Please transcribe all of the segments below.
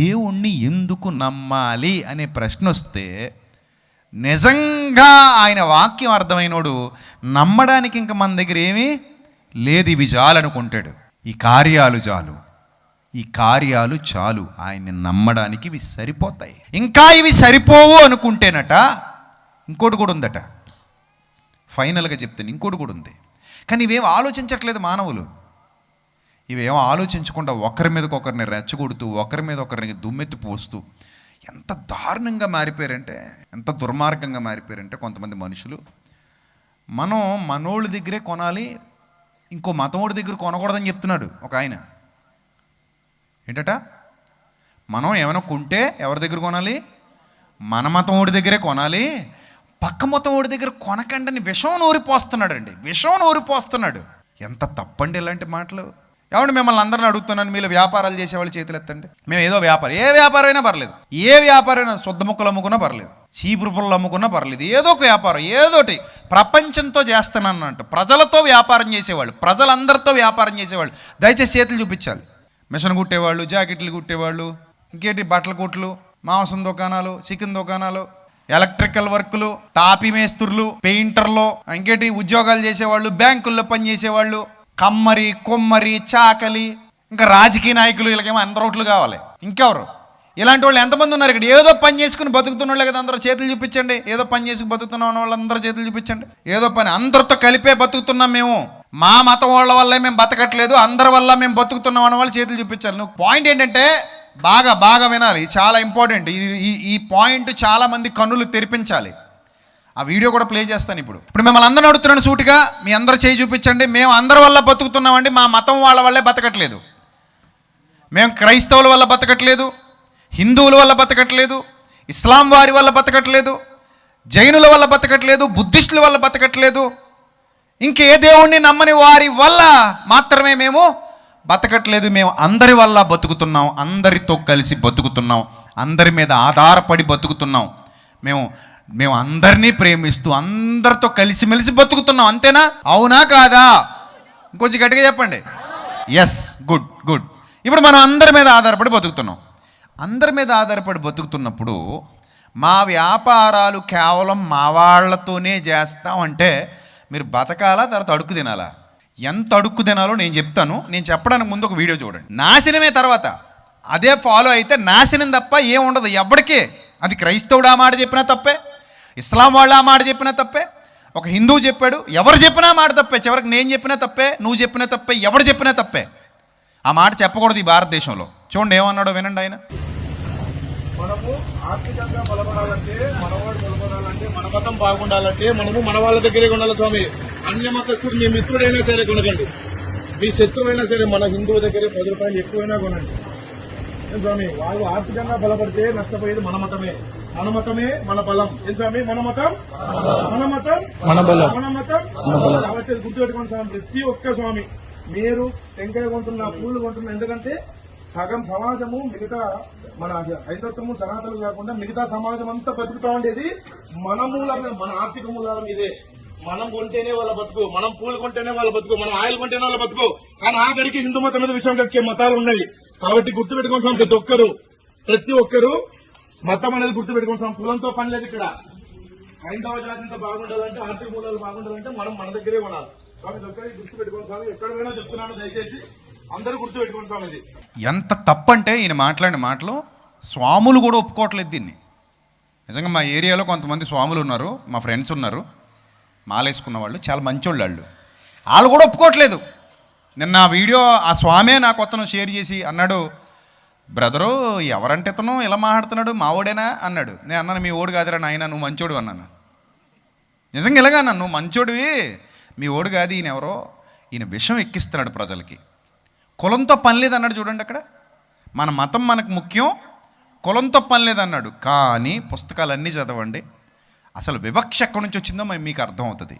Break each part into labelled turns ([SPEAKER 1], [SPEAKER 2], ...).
[SPEAKER 1] దేవుణ్ణి ఎందుకు నమ్మాలి అనే ప్రశ్న వస్తే నిజంగా ఆయన వాక్యం అర్థమైనోడు నమ్మడానికి ఇంక మన దగ్గర ఏమీ లేదు ఇవి చాలనుకుంటాడు ఈ కార్యాలు చాలు. ఈ కార్యాలు చాలు. ఆయన్ని నమ్మడానికి ఇవి సరిపోతాయి. ఇంకా ఇవి సరిపోవు అనుకుంటేనట ఇంకోటి కూడా ఉందట. ఫైనల్గా చెప్తాను ఇంకోటి కూడా ఉంది. కానీ ఇవేం ఆలోచించట్లేదు మానవులు. ఇవేం ఆలోచించకుండా ఒకరి మీదకి ఒకరిని రెచ్చగొడుతూ ఒకరి మీద ఒకరిని దుమ్మెత్తి పోస్తూ ఎంత దారుణంగా మారిపోయారంటే ఎంత దుర్మార్గంగా మారిపోయారంటే కొంతమంది మనుషులు. మనం మనోళ్ళ దగ్గరే కొనాలి ఇంకో మతమోడి దగ్గర కొనకూడదని చెప్తున్నాడు ఒక ఆయన. ఏంటట? మనం ఏమైనా కొంటే ఎవరి దగ్గర కొనాలి? మన మతం ఓడి దగ్గరే కొనాలి. పక్క మతమోడి దగ్గర కొనకండి అని విషం నూరిపోస్తున్నాడు అండి విషం నూరిపోస్తున్నాడు ఎంత తప్పండి ఇలాంటి మాటలు? ఏమంటే మిమ్మల్ని అందరిని అడుగుతున్నాను మీరు వ్యాపారాలు చేసేవాళ్ళు చేతులు ఎత్తండి. మేము ఏదో వ్యాపారం ఏ వ్యాపారం అయినా పర్లేదు. ఏ వ్యాపారం అయినా శుద్ధ ముక్కలు అమ్ముకున్నా పర్లేదు. చీపురు పుల్లలు అమ్ముకున్నా పర్లేదు. ఏదో ఒక వ్యాపారం ఏదోటి ప్రపంచంతో చేస్తానన్నట్టు ప్రజలతో వ్యాపారం చేసేవాళ్ళు ప్రజలందరితో వ్యాపారం చేసేవాళ్ళు దయచేసి చేతులు చూపించాలి. మిషన్ కుట్టేవాళ్ళు జాకెట్లు కుట్టేవాళ్ళు ఇంకేంటి బట్టల కుట్లు మాంసం దుకాణాలు చికెన్ దుకాణాలు ఎలక్ట్రికల్ వర్కులు తాపి మేస్త్రులు పెయింటర్లు ఇంకేంటి ఉద్యోగాలు చేసేవాళ్ళు బ్యాంకుల్లో పనిచేసేవాళ్ళు కమ్మరి కొమ్మరి చాకలి. ఇంకా రాజకీయ నాయకులు వీళ్ళకేమో అందరోట్లు కావాలి. ఇంకెవరు? ఇలాంటి వాళ్ళు ఎంతమంది ఉన్నారు ఇక్కడ? ఏదో పని చేసుకుని బతుకుతున్న వాళ్ళు కదా అందరూ చేతులు చూపించండి. ఏదో పని చేసుకుని బతుకుతున్న వాళ్ళందరూ చేతులు చూపించండి. ఏదో పని. అందరితో కలిపే బతుకుతున్నాం మేము. మా మతం వాళ్ళ వల్లే మేము బతకట్లేదు. అందరి వల్ల మేము బతుకుతున్నాం అన్న వాళ్ళు చేతులు చూపించాలి. నువ్వు పాయింట్ ఏంటంటే బాగా బాగా వినాలి. చాలా ఇంపార్టెంట్ ఈ ఈ- ఈ పాయింట్ చాలా మంది కన్నులు తెరిపించాలి. ఆ వీడియో కూడా ప్లే చేస్తాను ఇప్పుడు. ఇప్పుడు మిమ్మల్ని అందరిని అడుగుతున్నాను సూటిగా మీ అందరు చేయి చూపించండి. మేము అందరి వల్ల బతుకుతున్నామండి. మా మతం వాళ్ళ వల్లే బతకట్లేదు. మేము క్రైస్తవుల వల్ల బతకట్లేదు. హిందువుల వల్ల బతకట్లేదు. ఇస్లాం వారి వల్ల బతకట్లేదు. జైనుల వల్ల బతకట్లేదు. బుద్ధిస్టుల వల్ల బతకట్లేదు. ఇంకే దేవుణ్ణి నమ్మని వారి వల్ల మాత్రమే మేము బతకట్లేదు. మేము అందరి వల్ల బతుకుతున్నాం. అందరితో కలిసి బతుకుతున్నాం. అందరి మీద ఆధారపడి బతుకుతున్నాం. మేము మేము అందరినీ ప్రేమిస్తూ అందరితో కలిసిమెలిసి బతుకుతున్నాం అంతేనా? అవునా కాదా? ఇంకొంచెం గట్టిగా చెప్పండి. ఎస్ గుడ్ గుడ్ ఇప్పుడు మనం అందరి మీద ఆధారపడి బతుకుతున్నాం. అందరి మీద ఆధారపడి బతుకుతున్నప్పుడు మా వ్యాపారాలు కేవలం మా వాళ్ళతోనే చేస్తామంటే మీరు బతకాలా తర్వాత అడుక్కు తినాలా? ఎంత అడుక్కు తినాలో నేను చెప్తాను. నేను చెప్పడానికి ముందు ఒక వీడియో చూడండి. నాశనమే తర్వాత. అదే ఫాలో అయితే నాశనం తప్ప ఏం ఉండదు. ఎవరికే అది క్రైస్తవుడు ఆ మాట చెప్పినా తప్పే. ఇస్లాం వాళ్ళు ఆ మాట చెప్పినా తప్పే ఒక హిందువు చెప్పాడు ఎవరు చెప్పినా మాట తప్పే చివరికి నేను చెప్పినా తప్పే నువ్వు చెప్పినా తప్పే ఎవరు చెప్పినా తప్పే. ఆ మాట చెప్పకూడదు ఈ భారతదేశంలో. చూడండి ఏమన్నాడో వినండి ఆయన.
[SPEAKER 2] మనము ఆర్థికంగా బలపడాలంటే మనవాడు బలపడాలంటే మన మతం బాగుండాలంటే మనము మన వాళ్ళ దగ్గరే ఉండాలి స్వామి. అన్య మతస్థుడు మీ మిత్రుడైనా సరే కొనకండి. మీ శత్రువైనా సరే మన హిందువు దగ్గరే పది రూపాయలు ఎక్కువైనా కొనండి. స్వామి? వాళ్ళు ఆర్థికంగా బలపడితే నష్టపోయేది మన మతమే. మన మతమే మన బలం ఏం స్వామి? మన మతం మన మతం
[SPEAKER 3] మన బలం.
[SPEAKER 2] మన మతం కాబట్టి గుర్తుపెట్టుకోండి స్వామి. ప్రతి ఒక్క స్వామి. మీరు టెంకాయ కొంటున్నా పూలు కొంటున్నా ఎందుకంటే సగం సమాజము మిగతా మన హైదత్వము సనాతనం కాకుండా మిగతా సమాజం అంతా బతుకుతా ఉండేది మన మూలంగా మన ఆర్థిక మూలాల మీదే. మనం కొంటేనే వాళ్ళ బతుకు మనం పూలు కొంటేనే వాళ్ళ బతుకు మనం ఆయిల్ కొంటేనే వాళ్ళ బతుకు. కానీ ఆఖరికి హిందూ మతం మీద విషయం కక్కే మతాలు ఉన్నాయి. కాబట్టి గుర్తు పెట్టుకోవాల్సిన ప్రతి ఒక్కరు ప్రతి ఒక్కరు మతం అనేది గుర్తుపెట్టుకుంటాం కులంతో పని లేదు ఇక్కడ. హైందవ జాతితో బాగుండాలంటే ఆర్థిక మూలాలు బాగుండాలంటే మనం మన దగ్గరే కొనాలి కాబట్టి ఒక్కరికి గుర్తు స్వామి. ఎక్కడ పోయినా చెప్తున్నాను దయచేసి అందరూ గుర్తు స్వామి ఇది.
[SPEAKER 1] ఎంత తప్పంటే ఈయన మాట్లాడిన మాటలు స్వాములు కూడా ఒప్పుకోవట్లేదు దీన్ని. నిజంగా మా ఏరియాలో కొంతమంది స్వాములు ఉన్నారు మా ఫ్రెండ్స్ ఉన్నారు మాలేసుకున్న వాళ్ళు చాలా మంచోళ్ళు వాళ్ళు. వాళ్ళు కూడా ఒప్పుకోవట్లేదు. నిన్న ఆ వీడియో ఆ స్వామే నా కొత్తను షేర్ చేసి అన్నాడు బ్రదరు ఎవరంటే ఇతను ఇలా మాట్లాడుతున్నాడు మా ఓడేనా అన్నాడు. నేను అన్నాను మీ ఓడు కాదురా నాయన నువ్వు మంచోడు అన్నాను. నిజంగా ఇలాగా అన్నాను నువ్వు మంచోడివి మీ ఓడు కాదు ఈయన ఎవరో ఈయన విషం ఎక్కిస్తున్నాడు ప్రజలకి. కులంతో పని లేదన్నాడు చూడండి అక్కడ. మన మతం మనకు ముఖ్యం కులంతో పని లేదన్నాడు. కానీ పుస్తకాలన్నీ చదవండి. అసలు వివక్ష ఎక్కడి నుంచి వచ్చిందో మరి మీకు అర్థమవుతుంది.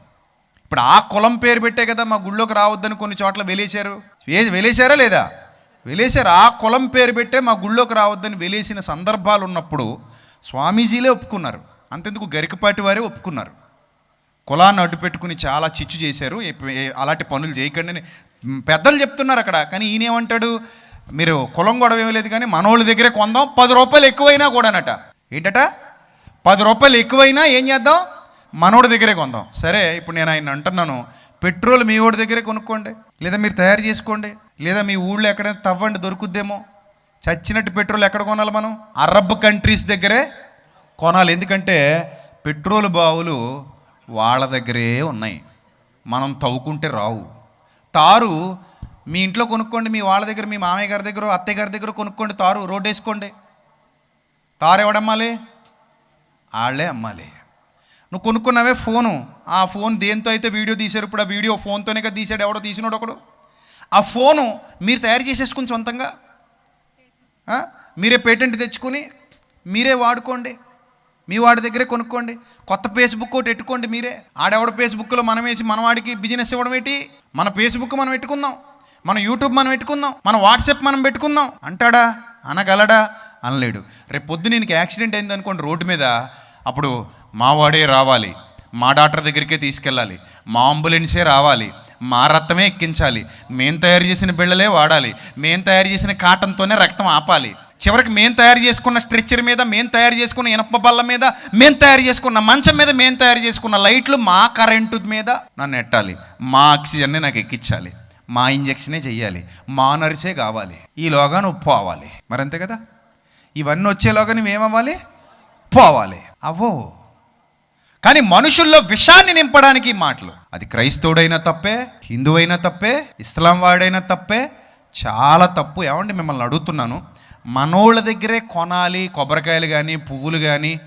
[SPEAKER 1] ఇప్పుడు ఆ కులం పేరు పెట్టే కదా మా గుళ్ళోకి రావద్దని కొన్ని చోట్ల వెలేశారు. ఏ వెలేశారా లేదా? వెలేశారు. ఆ కులం పేరు పెట్టే మా గుళ్ళోకి రావద్దని వెలేసిన సందర్భాలు ఉన్నప్పుడు స్వామీజీలే ఒప్పుకున్నారు. అంతెందుకు గరికపాటి వారే ఒప్పుకున్నారు. కులాన్ని అడ్డు పెట్టుకుని చాలా చిచ్చు చేశారు. అలాంటి పనులు చేయకండి అని పెద్దలు చెప్తున్నారు అక్కడ. కానీ ఈయనేమంటాడు మీరు కులం గొడవ ఏమీ లేదు కానీ మనోళ్ళ దగ్గరే కొందాం పది రూపాయలు ఎక్కువైనా కూడానట. ఏంటట? పది రూపాయలు ఎక్కువైనా ఏం చేద్దాం? మనోడి దగ్గరే కొందాం. సరే ఇప్పుడు నేను ఆయన అంటున్నాను. పెట్రోల్ మీ ఓడి దగ్గరే కొనుక్కోండి. లేదా మీరు తయారు చేసుకోండి లేదా మీ ఊళ్ళో ఎక్కడైనా తవ్వండి దొరుకుద్దేమో. చచ్చినట్టు పెట్రోల్ ఎక్కడ కొనాలి మనం? అరబ్ కంట్రీస్ దగ్గరే కొనాలి. ఎందుకంటే పెట్రోల్ బావులు వాళ్ళ దగ్గరే ఉన్నాయి. మనం తవ్వుకుంటే రావు. తారు మీ ఇంట్లో కొనుక్కోండి మీ వాళ్ళ దగ్గర మీ మామయ్య గారి దగ్గర అత్తయ్య గారి దగ్గర కొనుక్కోండి తారు రోడ్ వేసుకోండి. తారు ఎవడమ్మాలి? వాళ్ళే అమ్మాలి. నువ్వు కొనుక్కున్నావే ఫోను. ఆ ఫోన్ దేంతో అయితే వీడియో తీశారు? ఇప్పుడు ఆ వీడియో ఫోన్తోనే కదా తీసాడు ఎవడో తీసినాడు ఒకడు. ఆ ఫోను మీరు తయారు చేసేసుకుని సొంతంగా? మీరే పేటెంట్ తెచ్చుకొని మీరే వాడుకోండి. మీ వాడి దగ్గరే కొనుక్కోండి. కొత్త ఫేస్బుక్ ఒకటి పెట్టుకోండి మీరే. ఆడెవడ ఫేస్బుక్లో మనం వేసి మన వాడికి బిజినెస్ ఇవ్వడం ఏంటి? మన ఫేస్బుక్ మనం పెట్టుకుందాం. మన యూట్యూబ్ మనం పెట్టుకుందాం. మన వాట్సాప్ మనం పెట్టుకుందాం. అంటాడా? అనగలడా? అనలేడు. రేపు పొద్దు నేను యాక్సిడెంట్ అయింది అనుకోండి రోడ్డు మీద. అప్పుడు మావాడే రావాలి. మా డాక్టర్ దగ్గరికే తీసుకెళ్ళాలి. మా అంబులెన్సే రావాలి. మా రక్తమే ఎక్కించాలి. మేము తయారు చేసిన బిళ్ళలే వాడాలి. మేము తయారు చేసిన కాటన్తోనే రక్తం ఆపాలి. చివరికి మేము తయారు చేసుకున్న స్ట్రెచ్చర్ మీద మేము తయారు చేసుకున్న ఇనప బల్ల మీద మేము తయారు చేసుకున్న మంచం మీద మేము తయారు చేసుకున్న లైట్లు మా కరెంటు మీద నన్ను ఎట్టాలి మా ఆక్సిజన్ని నాకు ఎక్కించాలి. మా ఇంజక్షనే చెయ్యాలి. మా నర్సే కావాలి. ఈలోగా నువ్వు పోవాలి. మరంతే కదా? ఇవన్నీ వచ్చేలోగా నువ్వేమవ్వాలి? పోవాలి. అవో కానీ మనుషుల్లో విషాన్ని నింపడానికి మాటలు. అది క్రైస్తవుడైనా తప్పే హిందువైనా తప్పే ఇస్లాం వాడైనా తప్పే చాలా తప్పు. ఏమండి మిమ్మల్ని అడుగుతున్నాను. మనోళ్ళ దగ్గరే కొనాలి కొబ్బరికాయలు కానీ పువ్వులు కానీ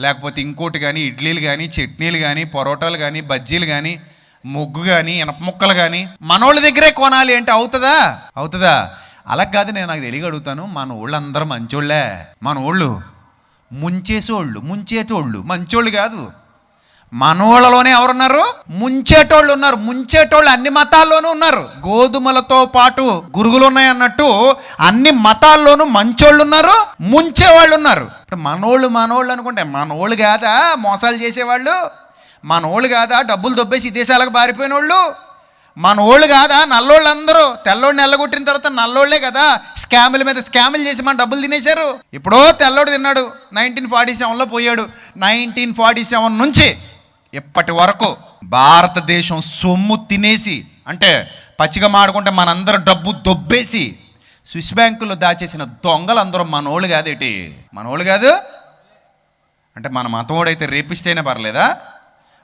[SPEAKER 1] లేకపోతే ఇంకోటి కానీ ఇడ్లీలు కానీ చట్నీలు కానీ పొరోటాలు కానీ బజ్జీలు కానీ ముగ్గు కానీ ఇనప ముక్కలు కానీ మనోళ్ళ దగ్గరే కొనాలి అంటే అవుతుందా? అవుతుందా? అలా కాదు నేను నాకు తెలియ అడుగుతాను. మన ఊళ్ళందరూ మంచోళ్ళే. మన ఊళ్ళు ముంచేసోళ్ళు ముంచేటోళ్ళు మంచోళ్ళు కాదు. మనోళ్ళలోనే ఎవరున్నారు? ముంచేటోళ్ళు ఉన్నారు. ముంచేటోళ్ళు అన్ని మతాల్లోనూ ఉన్నారు. గోధుమలతో పాటు గురుగులు ఉన్నాయి అన్నట్టు అన్ని మతాల్లోనూ మంచోళ్ళు ఉన్నారు ముంచేవాళ్ళు ఉన్నారు ఇప్పుడు మనోళ్ళు మనోళ్ళు అనుకుంటే మనోళ్ళు కాదా? మోసాలు చేసేవాళ్ళు? మనోళ్ళు కాదా? డబ్బులు దొబ్బేసి దేశాలకు పారిపోయిన వాళ్ళు మనోళ్ళు కాదా? నల్లోళ్ళు అందరూ తెల్లోడిని ఎల్లగొట్టిన తర్వాత నల్లోళ్ళే కదా? స్కాముల మీద స్కాములు చేసి మన డబ్బులు తినేశారు. ఇప్పుడో తెల్లోడు తిన్నాడు. నైన్టీన్ ఫార్టీ సెవెన్లో పోయాడు. నైన్టీన్ ఫార్టీ సెవెన్ నుంచి ఇప్పటి వరకు భారతదేశం సొమ్ము తినేసి అంటే పచ్చిగా మాడుకుంటే మనందరూ డబ్బు దొబ్బేసి స్విస్ బ్యాంకులో దాచేసిన దొంగలు అందరూ మనోళ్ళు కాదేటి? మనోళ్ళు కాదు? అంటే మన మతమోడైతే రేపిస్ట్ అయినా పర్లేదా?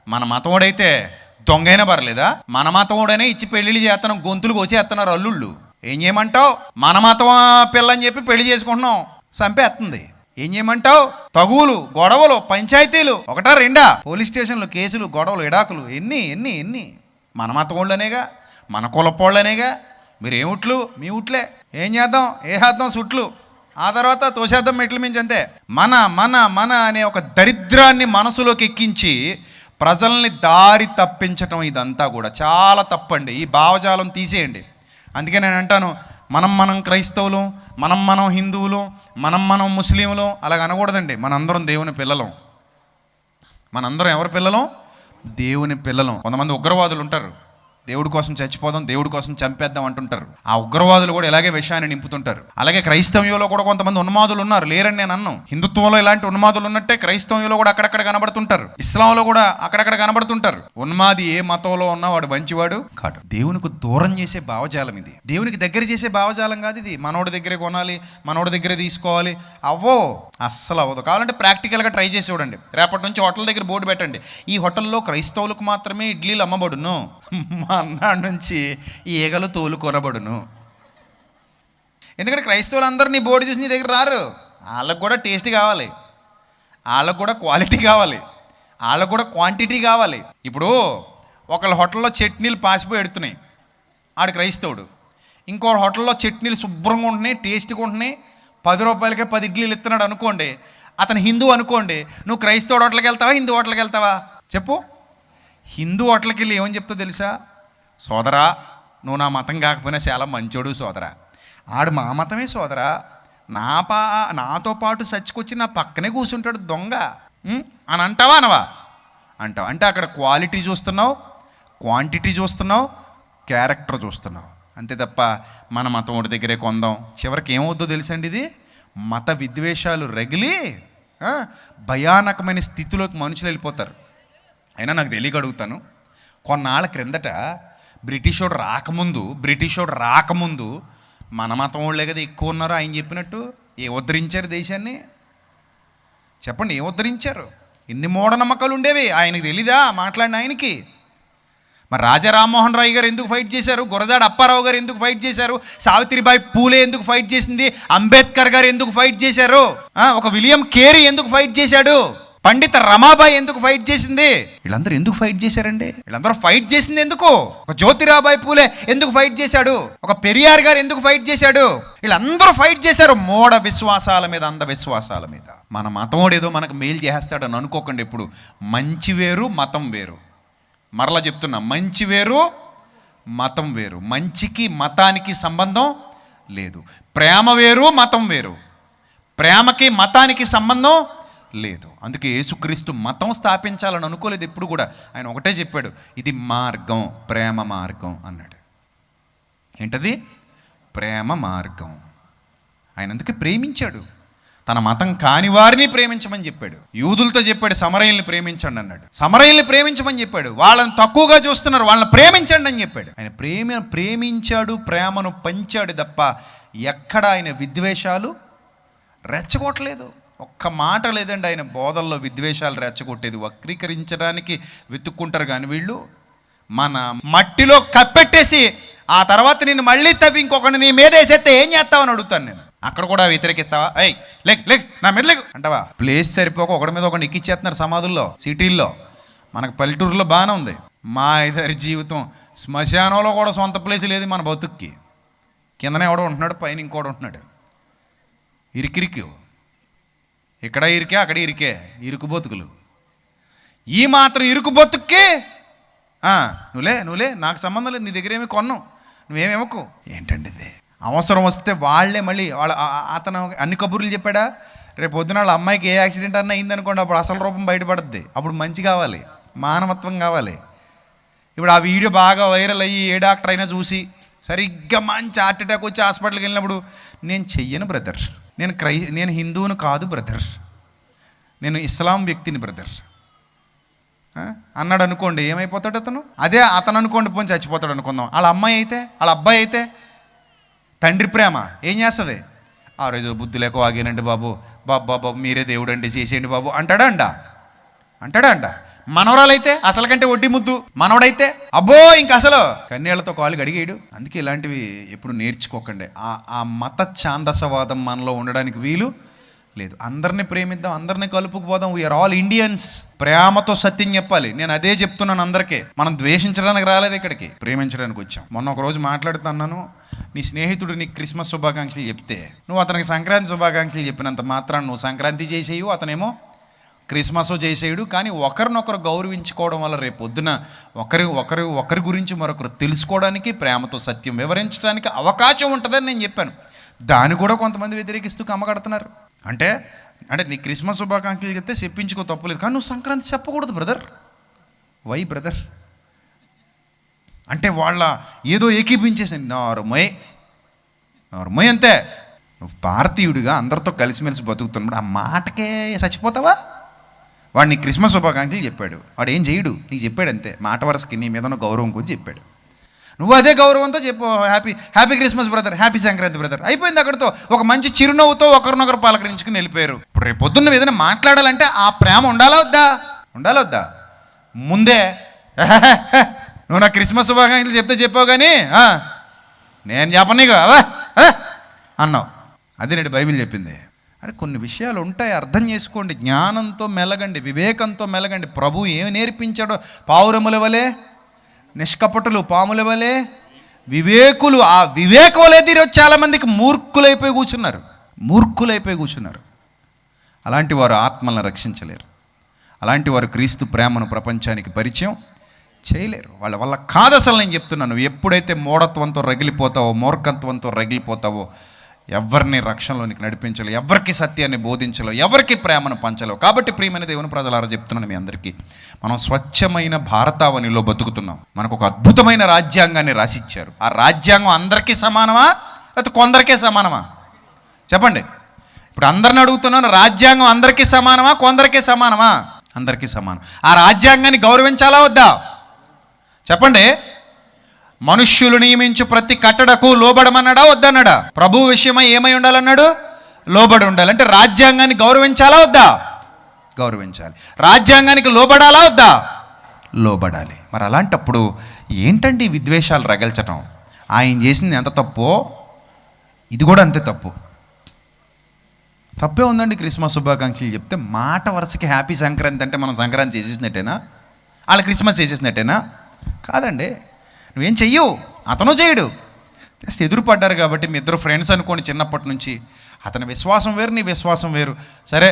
[SPEAKER 1] మన మతమోడైతే దొంగైనా పర్లేదా? మన మతమోడైనా ఇచ్చి పెళ్ళిళ్ళు చేస్తున్నాం గొంతులు కోసేస్తున్నారు అల్లుళ్ళు. ఏం చేయమంటావు? మన మతం పిల్లని చెప్పి పెళ్ళి చేసుకుంటున్నాం చంపేస్తుంది ఏం చేయమంటావు? తగువులు గొడవలు పంచాయతీలు ఒకటా రెండా? పోలీస్ స్టేషన్లు కేసులు గొడవలు ఇడాకులు ఎన్ని ఎన్ని ఎన్ని? మన మతమోళ్ళనేగా? మన కులపోళ్ళనేగా? మీరు ఏముట్లు మీ ఉట్లే ఏం చేద్దాం? ఏ చేద్దాం సుట్లు. ఆ తర్వాత తోసేద్దాం మెట్ల మించి అంతే మన మన మన అనే ఒక దరిద్రాన్ని మనసులోకి ఎక్కించి ప్రజల్ని దారి తప్పించటం ఇదంతా కూడా చాలా తప్పండి. ఈ భావజాలం తీసేయండి. అందుకే నేను అంటాను మనం మనం క్రైస్తవులు మనం మనం హిందువులు మనం మనం ముస్లింలు అలాగ అనకూడదండి. మనందరం దేవుని పిల్లలం. మనందరం ఎవరి పిల్లలం? దేవుని పిల్లలం. కొంతమంది ఉగ్రవాదులు ఉంటారు దేవుడి కోసం చచ్చిపోదాం దేవుడి కోసం చంపేద్దాం అంటుంటారు. ఆ ఉగ్రవాదులు కూడా ఇలాగే విషయాన్ని నింపుతుంటారు. అలాగే క్రైస్తవ్యంలో కూడా కొంతమంది ఉన్మాదులు ఉన్నారు లేరని నేను అన్ను. హిందుత్వంలో ఇలాంటి ఉన్మాదులు ఉన్నట్టే క్రైస్తవ్యంలో కూడా అక్కడక్కడ కనబడుతుంటారు. ఇస్లాంలో కూడా అక్కడక్కడ కనబడుతుంటారు. ఉన్మాది ఏ మతంలో ఉన్నా వాడు మంచివాడు కాడు. దేవునికి దూరం చేసే భావజాలం ఇది. దేవునికి దగ్గర చేసే భావజాలం కాదు ఇది. మనోడి దగ్గరే కొనాలి మనోడి దగ్గరే తీసుకోవాలి. అవ్వో అస్సలు అవ్వదు. కావాలంటే ప్రాక్టికల్గా ట్రై చేసి చూడండి. రేపటి నుంచి హోటల్ దగ్గర బోర్డు పెట్టండి. ఈ హోటల్లో క్రైస్తవులకు మాత్రమే ఇడ్లీలు అమ్మబడును. అన్నాడు నుంచి ఈగలు తోలు కొనబడును. ఎందుకంటే క్రైస్తవులు అందరూ నీ బోర్డు చూసి నీ దగ్గర రారు. వాళ్ళకు కూడా టేస్ట్ కావాలి. వాళ్ళకు కూడా క్వాలిటీ కావాలి. వాళ్ళకు కూడా క్వాంటిటీ కావాలి. ఇప్పుడు ఒకళ్ళ హోటల్లో చట్నీలు పాసిపోయి ఎడుతున్నాయి. ఆడు క్రైస్తవుడు. ఇంకో హోటల్లో చట్నీలు శుభ్రంగా ఉంటున్నాయి టేస్ట్గా ఉంటున్నాయి. పది రూపాయలకే పది ఇడ్లీలు ఇస్తున్నాడు అనుకోండి. అతను హిందూ అనుకోండి. నువ్వు క్రైస్తవుడు హోటల్కి వెళ్తావా హిందూ హోటల్కి వెళ్తావా? చెప్పు. హిందూ హోటల్కి వెళ్ళి ఏమని చెప్తా తెలుసా? సోదరా నువ్వు నా మతం కాకపోయినా చాలా మంచోడు సోదరా. ఆడు మా మతమే సోదరా. నా పా నాతో పాటు చచ్చికొచ్చి నా పక్కనే కూర్చుంటాడు దొంగ. అని అంటావా అనవా? అంటావు? అంటే అక్కడ క్వాలిటీ చూస్తున్నావు క్వాంటిటీ చూస్తున్నావు క్యారెక్టర్ చూస్తున్నావు. అంతే తప్ప మన మతం ఒకటి దగ్గరే కొందాం. చివరికి ఏమవుద్దో తెలుసండి ఇది? మత విద్వేషాలు రగిలి భయానకమైన స్థితిలోకి మనుషులు వెళ్ళిపోతారు. అయినా నాకు తెలియక అడుగుతాను. కొన్నాళ్ళ క్రిందట బ్రిటిష్ వాడు రాకముందు బ్రిటిష్ వాడు రాకముందు మన మతం వాళ్ళే కదా ఎక్కువ ఉన్నారు ఆయన చెప్పినట్టు. ఏ ఉద్ధరించారు దేశాన్ని? చెప్పండి ఏ ఉద్ధరించారు? ఎన్ని మూఢనమ్మకాలు ఉండేవి? ఆయనకి తెలీదా మాట్లాడిన ఆయనకి? మరి రాజా రామ్మోహన్ రాయ్ గారు ఎందుకు ఫైట్ చేశారు? గురజాడ అప్పారావు గారు ఎందుకు ఫైట్ చేశారు? సావిత్రిబాయి పూలే ఎందుకు ఫైట్ చేసింది? అంబేద్కర్ గారు ఎందుకు ఫైట్ చేశారు? ఒక విలియం కేరీ ఎందుకు ఫైట్ చేశాడు? పండిత రమాబాయి ఎందుకు ఫైట్ చేసింది? వీళ్ళందరూ ఎందుకు ఫైట్ చేశారండి? వీళ్ళందరూ ఫైట్ చేసింది ఎందుకు? ఒక జ్యోతిరాబాయి పూలే ఎందుకు ఫైట్ చేశాడు? ఒక పెరియార్ గారు ఎందుకు ఫైట్ చేశాడు? వీళ్ళందరూ ఫైట్ చేశారు మూఢ విశ్వాసాల మీద అంధవిశ్వాసాల మీద. మన మతమోడు ఏదో మనకు మేలు చేస్తాడని అనుకోకండి ఇప్పుడు మంచి వేరు మతం వేరు. మరలా చెప్తున్నా మంచి వేరు మతం వేరు. మంచికి మతానికి సంబంధం లేదు. ప్రేమ వేరు మతం వేరు. ప్రేమకి మతానికి సంబంధం లేదు. అందుకే యేసుక్రీస్తు మతం స్థాపించాలని అనుకోలేదు ఎప్పుడు కూడా. ఆయన ఒకటే చెప్పాడు ఇది మార్గం ప్రేమ మార్గం అన్నాడు. ఏంటది? ప్రేమ మార్గం. ఆయన అందుకే ప్రేమించాడు. తన మతం కాని వారిని ప్రేమించమని చెప్పాడు. యూదులతో చెప్పాడు సమరయుల్ని ప్రేమించండి అన్నాడు. సమరయుల్ని ప్రేమించమని చెప్పాడు. వాళ్ళని తక్కువగా చూస్తున్నారు వాళ్ళని ప్రేమించండి అని చెప్పాడు. ఆయన ప్రేమ ప్రేమించాడు ప్రేమను పంచాడు తప్ప ఎక్కడ ఆయన విద్వేషాలు రెచ్చగొట్టలేదు. ఒక్క మాట లేదండి ఆయన బోధల్లో విద్వేషాలు రెచ్చగొట్టేది. వక్రీకరించడానికి వెతుక్కుంటారు కానీ వీళ్ళు మన మట్టిలో కప్పెట్టేసి ఆ తర్వాత నేను మళ్ళీ తవ్వి ఇంకొకటి నీ మీద వేసేస్తే ఏం చేస్తావని అడుగుతాను నేను. అక్కడ కూడా వ్యతిరేకిస్తావా? అయ్యి లేక్ లేక్ నా మీద లెగ్ అంటావా? ప్లేస్ సరిపోక ఒకటి మీద ఒకటి ఎక్కిచ్చేస్తున్నారు సమాధుల్లో సిటీల్లో. మనకు పల్లెటూరులో బాగానే ఉంది. మా ఇద్దరి జీవితం శ్మశానంలో కూడా సొంత ప్లేస్ లేదు మన బతుక్కి. కిందనే ఎవడో ఉంటున్నాడు పైన ఇంకోటి ఉంటున్నాడు. ఇరికిరికి ఇక్కడ ఇరికే అక్కడ ఇరికే. ఇరుకు బతుకులు. ఈ మాత్రం ఇరుకు బతుక్కి. నువ్వులే నువ్వులే నాకు సంబంధం లేదు నీ దగ్గర ఏమి కొన్నావు నువ్వేమేమకు ఏంటండి ఇది? అవసరం వస్తే వాళ్ళే మళ్ళీ వాళ్ళ అతను అన్ని కబుర్లు చెప్పాడా? రేపు పొద్దున వాళ్ళ అమ్మాయికి ఏ యాక్సిడెంట్ అన్నా అయిందనుకోండి అప్పుడు అసలు రూపం బయటపడుద్ది. అప్పుడు మంచి కావాలి మానవత్వం కావాలి. ఇప్పుడు ఆ వీడియో బాగా వైరల్ అయ్యి ఏ డాక్టర్ అయినా చూసి సరిగ్గా మంచి హార్ట్ అటాక్ వచ్చి హాస్పిటల్కి వెళ్ళినప్పుడు నేను చెయ్యను బ్రదర్. నేను క్రై నేను హిందువును కాదు బ్రదర్ నేను ఇస్లాం వ్యక్తిని బ్రదర్ అన్నాడు అనుకోండి ఏమైపోతాడు అతను? అదే అతను అనుకోండి పోని చచ్చిపోతాడు అనుకుందాం. వాళ్ళ అమ్మాయి అయితే వాళ్ళ అబ్బాయి అయితే తండ్రి ప్రేమ. ఏం చేస్తుంది? ఆ రోజు బుద్ధి లేక వాగేనండి బాబు. బాబు బాబు మీరే దేవుడు అండి చేసేయండి బాబు. అంటాడా అండ? అంటాడా అంట మనవరాలైతే అసలు కంటే వడ్డీ ముద్దు. మనవడైతే అబ్బో ఇంక అసలు. కన్నీళ్ళతో కాలు గడిగేయడు అందుకే ఇలాంటివి ఎప్పుడు నేర్చుకోకండి. ఆ ఆ మత ఛాందసవాదం మనలో ఉండడానికి వీలు లేదు. అందరిని ప్రేమిద్దాం అందరిని కలుపుకుపోదాం. వీఆర్ ఆల్ ఇండియన్స్ ప్రేమతో సత్యం చెప్పాలి. నేను అదే చెప్తున్నాను అందరికీ. మనం ద్వేషించడానికి రాలేదు ఇక్కడికి. ప్రేమించడానికి వచ్చాం. మొన్న ఒక రోజు మాట్లాడుతున్నాను నీ స్నేహితుడు నీకు క్రిస్మస్ శుభాకాంక్షలు చెప్తే నువ్వు అతనికి సంక్రాంతి శుభాకాంక్షలు చెప్పినంత మాత్రాన్ని నువ్వు సంక్రాంతి చేసేయు అతనేమో క్రిస్మస్ చేసేయడు కానీ ఒకరినొకరు గౌరవించుకోవడం వల్ల రేపు పొద్దున ఒకరి ఒకరి ఒకరి గురించి మరొకరు తెలుసుకోవడానికి ప్రేమతో సత్యం వివరించడానికి అవకాశం ఉంటుందని నేను చెప్పాను. దాన్ని కూడా కొంతమంది వ్యతిరేకిస్తూ కమ్మగడుతున్నారు అంటే అంటే నీ క్రిస్మస్ శుభాకాంక్షలు చెప్తే చెప్పించుకో తప్పలేదు కానీ నువ్వు సంక్రాంతి చెప్పకూడదు బ్రదర్. Why brother? అంటే వాళ్ళ ఏదో ఏకీపించేసింది. నార్మయ్ నార్మయ్ అంతే. నువ్వు భారతీయుడిగా అందరితో కలిసిమెలిసి బతుకుతున్నప్పుడు ఆ మాటకే చచ్చిపోతావా? వాడిని క్రిస్మస్ శుభాకాంక్షలు చెప్పాడు. వాడు ఏం చేయడు? నీకు చెప్పాడు అంతే. మాట వరసకి నీ మీద ఉన్న గౌరవం గురించి చెప్పాడు. నువ్వు అదే గౌరవంతో చెప్పు happy happy Christmas brother happy Sankranti brother. అయిపోయింది అక్కడితో. ఒక మంచి చిరునవ్వుతో ఒకరినొకరు పలకరించుకుని వెళ్ళిపోయారు. ఇప్పుడు రేపు పొద్దున్న ఏదైనా మాట్లాడాలంటే ఆ ప్రేమ ఉండాలా వద్దా? ఉండాలా వద్దా? ముందే నువ్వు నా క్రిస్మస్ శుభాకాంక్షలు చెప్తే చెప్పావు కానీ నేను చెప్పనీగా అన్నావు. అది నేడు బైబిల్ చెప్పింది. అరే కొన్ని విషయాలు ఉంటాయి అర్థం చేసుకోండి. జ్ఞానంతో మెలగండి వివేకంతో మెలగండి. ప్రభు ఏమి నేర్పించాడో? పావురముల వలె? నిష్కపటులు పాముల వలె? వివేకులు ఆ వివేకం వలె ఈరోజు చాలామందికి మూర్ఖులైపోయి కూర్చున్నారు. మూర్ఖులైపోయి కూర్చున్నారు. అలాంటి వారు ఆత్మలను రక్షించలేరు. అలాంటి వారు క్రీస్తు ప్రేమను ప్రపంచానికి పరిచయం చేయలేరు. వాళ్ళ వల్ల కాదు అసలు నేను చెప్తున్నాను. ఎప్పుడైతే మూఢత్వంతో రగిలిపోతావో మూర్ఖత్వంతో రగిలిపోతావో ఎవరిని రక్షణలోనికి నడిపించలేవు ఎవరికి సత్యాన్ని బోధించలేవు ఎవరికి ప్రేమను పంచలేవు కాబట్టి ప్రియమైన దేవుని ప్రజలారా చెప్తున్నాను మీ అందరికీ. మనం స్వచ్ఛమైన భారతావనిలో బతుకుతున్నాం. మనకు ఒక అద్భుతమైన రాజ్యాంగాన్ని రాసిచ్చారు. ఆ రాజ్యాంగం అందరికీ సమానమా? లేకపోతే కొందరికే సమానమా? చెప్పండి. ఇప్పుడు అందరిని అడుగుతున్నాను రాజ్యాంగం అందరికీ సమానమా? కొందరికే సమానమా? అందరికీ సమానం. ఆ రాజ్యాంగాన్ని గౌరవించాలా వద్దా? చెప్పండి. మనుష్యులు నియమించు ప్రతి కట్టడకు లోబడమన్నాడా వద్దన్నాడా? ప్రభు విషయమై ఏమై ఉండాలన్నాడు? లోబడి ఉండాలి అంటే రాజ్యాంగాన్ని గౌరవించాలా వద్దా? గౌరవించాలి. రాజ్యాంగానికి లోబడాలా వద్దా? లోబడాలి. మరి అలాంటప్పుడు ఏంటండి విద్వేషాలు రగల్చటం? ఆయన చేసింది ఎంత తప్పో? ఇది కూడా అంతే తప్పు. తప్పే ఉందండి క్రిస్మస్ శుభాకాంక్షలు చెప్తే మాట వరుసకి హ్యాపీ సంక్రాంతి అంటే మనం సంక్రాంతి చేసేసినట్టేనా? వాళ్ళు క్రిస్మస్ చేసేసినట్టేనా? కాదండి. నువ్వేం చెయ్యవు అతను చేయడు. జస్ట్ ఎదురుపడ్డారు కాబట్టి మీ ఇద్దరు ఫ్రెండ్స్ అనుకోండి చిన్నప్పటి నుంచి అతని విశ్వాసం వేరు నీ విశ్వాసం వేరు. సరే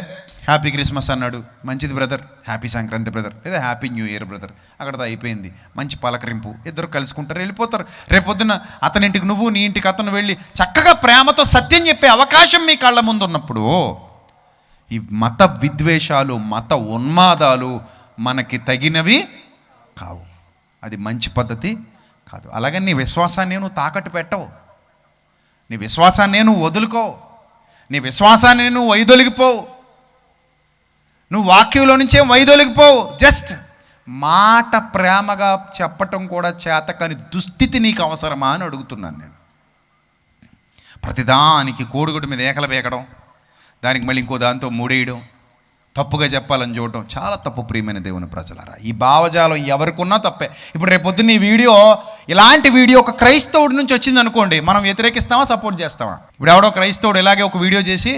[SPEAKER 1] హ్యాపీ క్రిస్మస్ అన్నాడు. మంచిది బ్రదర్ హ్యాపీ సంక్రాంతి బ్రదర్ లేదా హ్యాపీ న్యూ ఇయర్ బ్రదర్ అక్కడ అయిపోయింది. మంచి పలకరింపు. ఇద్దరు కలుసుకుంటారు వెళ్ళిపోతారు. రేపొద్దున అతని ఇంటికి నువ్వు నీ ఇంటికి అతను వెళ్ళి చక్కగా ప్రేమతో సత్యం చెప్పే అవకాశం మీ కళ్ళ ముందు ఉన్నప్పుడు ఈ మత విద్వేషాలు మత ఉన్మాదాలు మనకి తగినవి కావు. అది మంచి పద్ధతి కాదు. అలాగని నీ విశ్వాసాన్ని నువ్వు తాకట్టు పెట్టవు. నీ విశ్వాసాన్ని నువ్వు వదులుకో నీ విశ్వాసాన్ని నువ్వు వైదొలిగిపోవు. నువ్వు వాక్యంలో నుంచే వైదొలిగిపోవు. జస్ట్ మాట ప్రేమగా చెప్పటం కూడా చేతకని దుస్థితి నీకు అవసరమా అని అడుగుతున్నాను నేను. ప్రతిదానికి కోడిగుడ్డు మీద ఏకల వేయడం దానికి మళ్ళీ ఇంకో దాంతో మూడేయడం తప్పుగా చెప్పాలని చూడటం చాలా తప్పు ప్రియమైన దేవుని ప్రజలారా. ఈ భావజాలం ఎవరికున్నా తప్పే. ఇప్పుడు రేపొద్దున్న ఈ వీడియో ఇలాంటి వీడియో ఒక క్రైస్తవుడి నుంచి వచ్చింది అనుకోండి మనం వ్యతిరేకిస్తామా సపోర్ట్ చేస్తామా? ఇప్పుడు ఎవడో క్రైస్తవుడు ఇలాగే ఒక వీడియో చేసి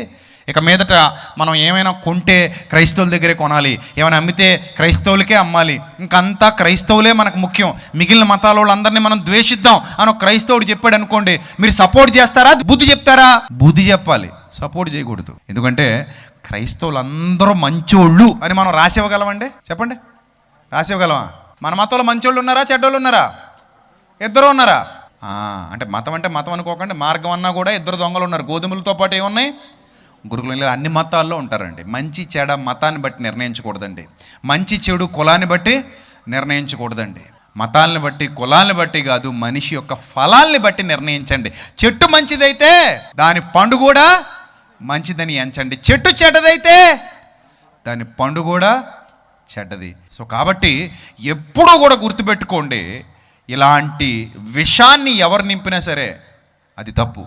[SPEAKER 1] ఇక మీదట మనం ఏమైనా కొంటే క్రైస్తవుల దగ్గరే కొనాలి ఏమైనా అమ్మితే క్రైస్తవులకే అమ్మాలి ఇంకంతా క్రైస్తవులే మనకు ముఖ్యం. మిగిలిన మతాల వాళ్ళందరినీ మనం ద్వేషిద్దాం అని ఒక క్రైస్తవుడు చెప్పాడు అనుకోండి మీరు సపోర్ట్ చేస్తారా బుద్ధి చెప్తారా? బుద్ధి చెప్పాలి సపోర్ట్ చేయకూడదు. ఎందుకంటే క్రైస్తవులందరూ మంచోళ్ళు అని మనం రాసివ్వగలమండి? చెప్పండి. రాసివ్వగలమా? మన మతంలో మంచోళ్ళు ఉన్నారా చెడ్డోళ్ళు ఉన్నారా? ఇద్దరు ఉన్నారా? అంటే మతం అంటే మతం అనుకోకండి. మార్గం అన్నా కూడా ఇద్దరు దొంగలు ఉన్నారు. గోధుమలతో పాటు ఏమున్నాయి? గురుకులంలో అన్ని మతాల్లో ఉంటారండి. మంచి చెడ మతాన్ని బట్టి నిర్ణయించకూడదండి. మంచి చెడు కులాన్ని బట్టి నిర్ణయించకూడదండి. మతాలను బట్టి కులాలను బట్టి కాదు మనిషి యొక్క ఫలాల్ని బట్టి నిర్ణయించండి. చెట్టు మంచిదైతే దాని పండు కూడా మంచిదని ఎంచండి. చెట్టు చెడ్డదైతే దాని పండు కూడా చెడ్డది. సో కాబట్టి ఎప్పుడూ కూడా గుర్తుపెట్టుకోండి ఇలాంటి విషాన్ని ఎవరు నింపినా సరే అది తప్పు.